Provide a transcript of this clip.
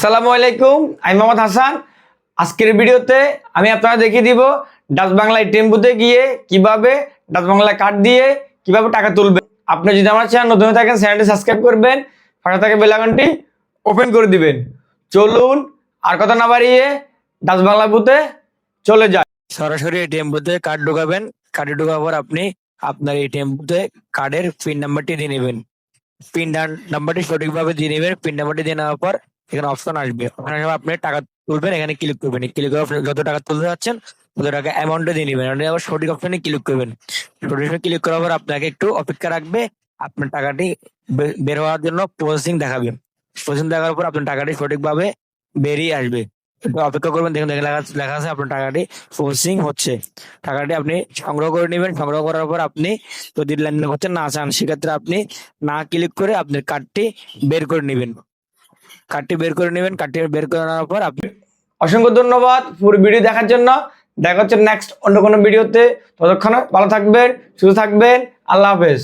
আসসালামু আলাইকুম, আমি মোহাম্মদ হাসান। আজকের ভিডিওতে আমি আপনারা দেখিয়ে দিব ডাচ বাংলায় টেম্পুতে গিয়ে কীভাবে ডাচ বাংলায় কার্ড দিয়ে কীভাবে টাকা তুলবেন। আপনি যদি আমার চ্যানেল নতুন থাকেন, চ্যানেলটি সাবস্ক্রাইব করবেন, পাশে থাকে বেলাগনটি ওপেন করে দিবেন। চলুন আর কথা না বাড়িয়ে ডাচ বাংলা বুথে চলে যায় সরাসরি এটিএম বুথে কার্ড ঢোকাবেন। কার্ডে ঢোকার পর আপনি আপনার এটিএম বুথে কার্ডের পিন নাম্বারটি দিয়ে নেবেন। পিন নাম্বারটি সঠিকভাবে দিয়ে নেবেন। পিন নাম্বারটি দিয়ে নেওয়ার পর এখানে অপশন আসবে। আপনি টাকা তুলবেন, এখানে ক্লিক করবেন। ক্লিক করে যত টাকা তুলতে যাচ্ছেন, তত টাকা অ্যামাউন্টে দিয়ে নেবেন। আপনি আবার সঠিক অপশনে ক্লিক করবেন। সঠিক ক্লিক করার পর আপনাকে একটু অপেক্ষা রাখবে, আপনার টাকাটি বের হওয়ার জন্য প্রসেসিং দেখাবে। প্রসেসিং দেখার পর আপনার টাকাটি সঠিকভাবে বেরিয়ে আসবে। একটু অপেক্ষা করবেন, দেখুন, দেখে লেখা আছে আপনার টাকাটি প্রসেসিং হচ্ছে। টাকাটি আপনি সংগ্রহ করে নেবেন। সংগ্রহ করার পর আপনি যদি লেনদেন করতে না চান, সেক্ষেত্রে আপনি না ক্লিক করে আপনার কার্ডটি বের করে নেবেন। কার্ডটি বের করে নেবেন কার্ডটি বের করে নেওয়ার পর আপনি অসংখ্য ধন্যবাদ পুরো ভিডিও দেখার জন্য। দেখা হচ্ছে নেক্সট অন্য কোনো ভিডিওতে। ততক্ষণে ভালো থাকবেন, সুস্থ থাকবেন। আল্লাহ হাফেজ।